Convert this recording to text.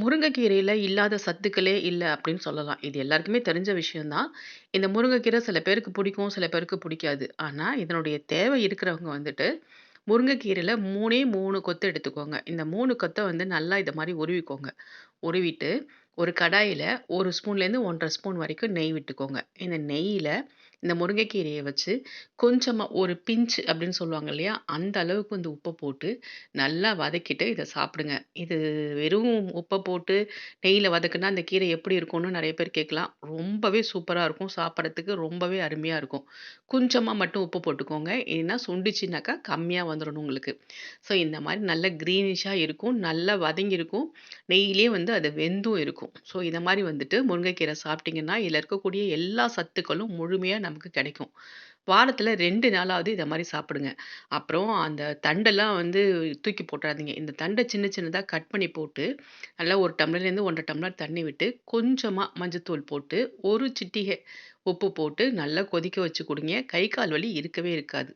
முருங்கைக்கீரையில் இல்லாத சத்துக்களே இல்லை அப்படின்னு சொல்லலாம். இது எல்லாருக்குமே தெரிஞ்ச விஷயந்தான் இந்த முருங்கைக்கீரை சில பேருக்கு பிடிக்கும், சில பேருக்கு பிடிக்காது. ஆனால் இதனுடைய தேவை இருக்கிறவங்க வந்துட்டு, முருங்கைக்கீரையில் மூணே மூணு கொத்து எடுத்துக்கோங்க. இந்த மூணு கொத்தை வந்து நல்லா இதை மாதிரி உருவிக்கோங்க. உருவிட்டு, ஒரு கடாயில் ஒரு ஸ்பூன்லேருந்து 1 1/2 ஸ்பூன் வரைக்கும் நெய் விட்டுக்கோங்க. இந்த நெய்யில் இந்த முருங்கைக்கீரையை வச்சு கொஞ்சமாக ஒரு பிஞ்ச் அப்படின்னு சொல்லுவாங்க இல்லையா? அந்த அளவுக்கு வந்து உப்பை போட்டு நல்லா வதக்கிட்டு இதை சாப்பிடுங்க. இது வெறும் உப்பை போட்டு நெய்யில் வதக்குனா அந்த கீரை எப்படி இருக்கும்னு நிறைய பேர் கேட்கலாம். ரொம்பவே சூப்பராக இருக்கும். சாப்பிட்றதுக்கு ரொம்பவே அருமையாக இருக்கும். கொஞ்சமாக மட்டும் உப்பு போட்டுக்கோங்க. ஏன்னா சுண்டிச்சின்னாக்கா கம்மியாக வந்துடணும் உங்களுக்கு. ஸோ இந்த மாதிரி நல்ல க்ரீனிஷாக இருக்கும். நல்லா வதங்கியிருக்கும். நெய்யிலே வந்து அது வெந்தும் இருக்கும். ஸோ இதை மாதிரி வந்துட்டு முருங்கைக்கீரை சாப்பிட்டிங்கன்னா இதில் இருக்கக்கூடிய எல்லா சத்துக்களும் முழுமையாக நமக்கு கிடைக்கும். வாரத்தில் ரெண்டு நாளாவது இதை மாதிரி சாப்பிடுங்க. அப்புறம் அந்த தண்டெல்லாம் வந்து தூக்கி போட்டுறாதீங்க. இந்த தண்டை சின்ன சின்னதாக கட் பண்ணி போட்டு, நல்லா ஒரு டம்ளர்லேருந்து 1 1/2 டம்ளர் தண்ணி விட்டு, கொஞ்சமாக மஞ்சத்தூள் போட்டு, ஒரு சிட்டிகை உப்பு போட்டு நல்லா கொதிக்க வச்சு கொடுங்க கை, கால் வலி இருக்கவே இருக்காது.